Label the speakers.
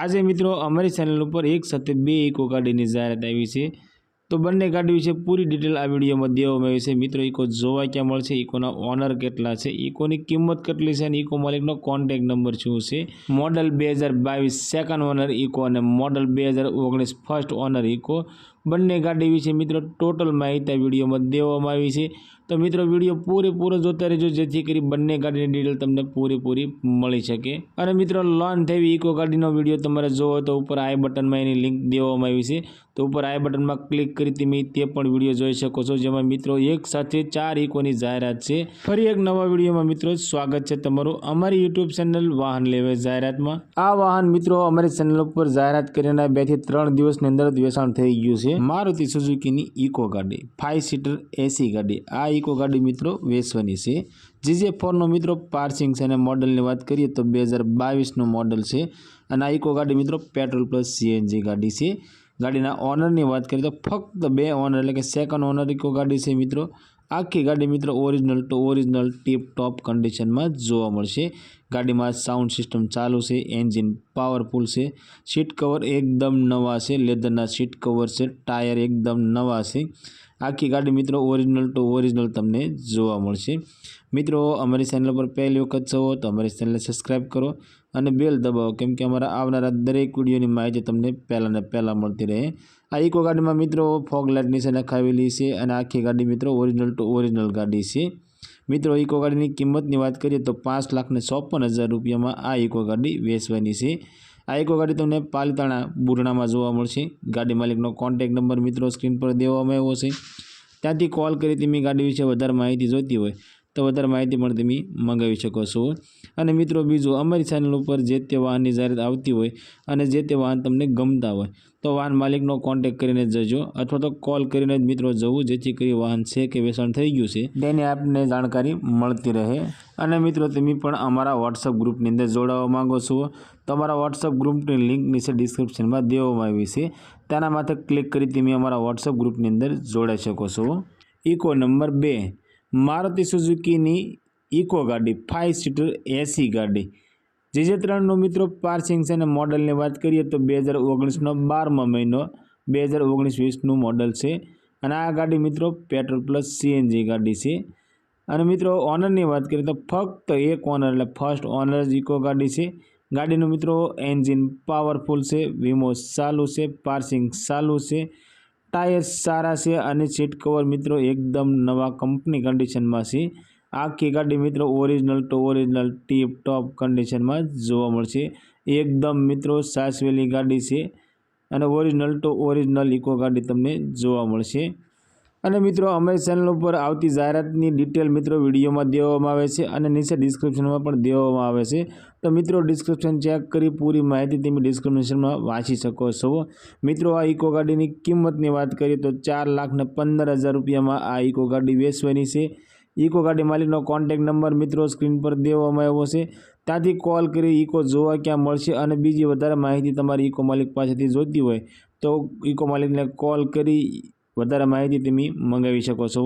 Speaker 1: આજે મિત્રો અમારી ચેનલ ઉપર એક સાથે બે ઇકો ગાડીની જાહેરાત આવી છે. તો બંને ગાડી વિશે પૂરી ડિટેલ આ વિડીયોમાં દેવામાં આવી છે. મિત્રો, ઇકો જોવા ક્યાં મળશે? ઇકોના ઓનર કેટલા છે? ઇકોની કિંમત કેટલી છે? અને ઇકો માલિકનો કોન્ટેક નંબર શું છે? મોડલ બે હજાર બાવીસ સેકન્ડ ઓનર ઇકો અને મોડલ બે હજાર ઓગણીસ ફર્સ્ટ ઓનર ઇકો. બંને ગાડી વિશે મિત્રો ટોટલ માહિતી વિડીયોમાં દેવામાં આવી છે. તો મિત્રો, વીડિયો પૂરેપૂરો જોતા રહેજો, જેથી કરી બંને ગાડીની ડિટેલ તમને પૂરેપૂરી મળી શકે. અને મિત્રો લોન થયેલી ઇકો ગાડીનો વીડિયો તમારે જોવો તો ઉપર આઈ બટનમાં એની લિંક દેવામાં આવી છે. તો ઉપર આઈ બટનમાં ક્લિક કરી તમે તે પણ વીડિયો જોઈ શકો છો, જેમાં મિત્રો એક સાથે ચાર ઇકોની જાહેરાત છે. ફરી એક નવા વિડીયોમાં મિત્રો સ્વાગત છે તમારું અમારી યુટ્યુબ ચેનલ વાહન લેવે જાહેરાતમાં. આ વાહન મિત્રો અમારી ચેનલ ઉપર જાહેરાત કરીને બેથી ત્રણ દિવસની અંદર જ વેચાણ થઈ ગયું છે. મારુતિ સુઝુકીની ઇકો ગાડી ફાઇવ સીટર એસી ગાડી. આ ઇકો ગાડી મિત્રો વેચવાની છે. જીજે ફોરનો મિત્રો પાર્સિંગ છે અને મોડલની વાત કરીએ તો બે હજાર બાવીસનું મોડલ છે. અને આ ઇકો ગાડી મિત્રો પેટ્રોલ પ્લસ સીએનજી ગાડી છે. ગાડીના ઓનરની વાત કરીએ તો ફક્ત બે ઓનર એટલે કે સેકન્ડ ઓનર ઇકો ગાડી છે મિત્રો. આખી ગાડી મિત્રો original to original tip top કન્ડિશનમાં જોવા મળશે. ગાડીમાં સાઉન્ડ સિસ્ટમ ચાલુ છે એન્જિન પાવરફુલ છે સીટ કવર એકદમ નવા છે લેધરના સીટ કવર છે ટાયર એકદમ નવા છે. આખી ગાડી મિત્રો ઓરિજિનલ ટુ ઓરિજિનલ તમને જોવા મળશે. મિત્રો, અમારી ચેનલ પર પહેલી વખત જવો તો અમારી ચેનલને સબસ્ક્રાઈબ કરો અને બેલ દબાવો કેમ કે અમારા આવનારા દરેક વિડીયોની માહિતી તમને પહેલાં ને પહેલાં મળતી રહે. આ ઇકો ગાડીમાં મિત્રો ફોગ લાઇટ નીચે નખાવેલી છે અને આખી ગાડી મિત્રો ઓરિજિનલ ટુ ઓરિજિનલ ગાડી છે. મિત્રો ઇકો ગાડીની કિંમતની વાત કરીએ તો પાંચ લાખને ચોપન હજાર રૂપિયામાં આ ઇકો ગાડી વેચવાની છે. આ એક ગાડી તમને પાલીતાણા બુરણામાં જોવા મળશે. ગાડી માલિકનો કોન્ટેક નંબર મિત્રો સ્ક્રીન પર દેવામાં આવ્યો છે. ત્યાંથી કોલ કરી તમે ગાડી વિશે વધારે માહિતી જોઈતી હોય તો વધારે માહિતી પણ તમે મંગાવી શકો છો. અને મિત્રો બીજું, અમારી ચેનલ ઉપર જે તે વાહનની જાહેરાત આવતી હોય અને જે તે વાહન તમને ગમતા હોય તો વાહન માલિકનો કોન્ટેક કરીને જજો અથવા તો કોલ કરીને જ મિત્રો જવું, જેથી કરી વાહન છે કે વેચાણ થઈ ગયું છે. તેની આપને જાણકારી મળતી રહે. અને મિત્રો, તમે પણ અમારા વોટ્સઅપ ગ્રુપની અંદર જોડાવા માંગો છો. તો અમારા વોટ્સઅપ ગ્રુપની લિંક નીચે ડિસ્ક્રિપ્શનમાં દેવામાં આવી છે. તેના માથે ક્લિક કરી તમે અમારા વોટ્સઅપ ગ્રુપની અંદર જોડાઈ શકો છો. ઇકો નંબર બે, મારુતિ સુઝુકીની ઇકો ગાડી ફાઇવ સીટર એસી ગાડી. જે જે ત્રણનો મિત્રો પાર્સિંગ છે અને મોડલની વાત કરીએ તો બે હજાર ઓગણીસનો બારમો મહિનો, બે હજાર ઓગણીસ વીસનું મોડલ છે. અને આ ગાડી મિત્રો પેટ્રોલ પ્લસ સીએનજી ગાડી છે. અને મિત્રો ઓનરની વાત કરીએ તો ફક્ત એક ઓનર એટલે ફર્સ્ટ ઓનર જ ઇકો ગાડી છે. ગાડીનું મિત્રો એન્જિન પાવરફુલ છે, વીમો ચાલુ છે પાર્સિંગ ચાલુ છે ટાયર્સ સારા છે અને સીટ કવર મિત્રો એકદમ નવા કંપની કન્ડિશનમાં છે. આખી ગાડી મિત્રો original to original tip top કન્ડિશનમાં જોવા મળશે. એકદમ મિત્રો સાસવેલી ગાડી છે અને ઓરિજિનલ ટુ ઓરિજિનલ ઇકો ગાડી તમને જોવા મળશે. અને મિત્રો, અમારી ચેનલ ઉપર આવતી જાહેરાતની ડિટેલ મિત્રો વિડીયોમાં દેવામાં આવે છે અને નીચે ડિસ્ક્રિપ્શનમાં પણ દેવામાં આવે છે. તો મિત્રો ડિસ્ક્રિપ્શન ચેક કરી પૂરી માહિતી તમે ડિસ્ક્રિપ્શનમાં વાંચી શકો છો. મિત્રો, આ ઇકો ગાડીની કિંમતની વાત કરીએ તો ચાર લાખને પંદર હજાર રૂપિયામાં આ ઇકો ગાડી વેચવાની છે. ઇકો ગાડી માલિકનો કોન્ટેક નંબર મિત્રો સ્ક્રીન પર દેવામાં આવ્યો છે. ત્યાંથી કોલ કરી ઇકો જોવા ક્યાં મળશે અને બીજી વધારે માહિતી તમારી ઇકો માલિક પાસેથી જોઈતી હોય તો ઇકો માલિકને કોલ કરી વધારે માહિતી તમે મંગાવી શકો છો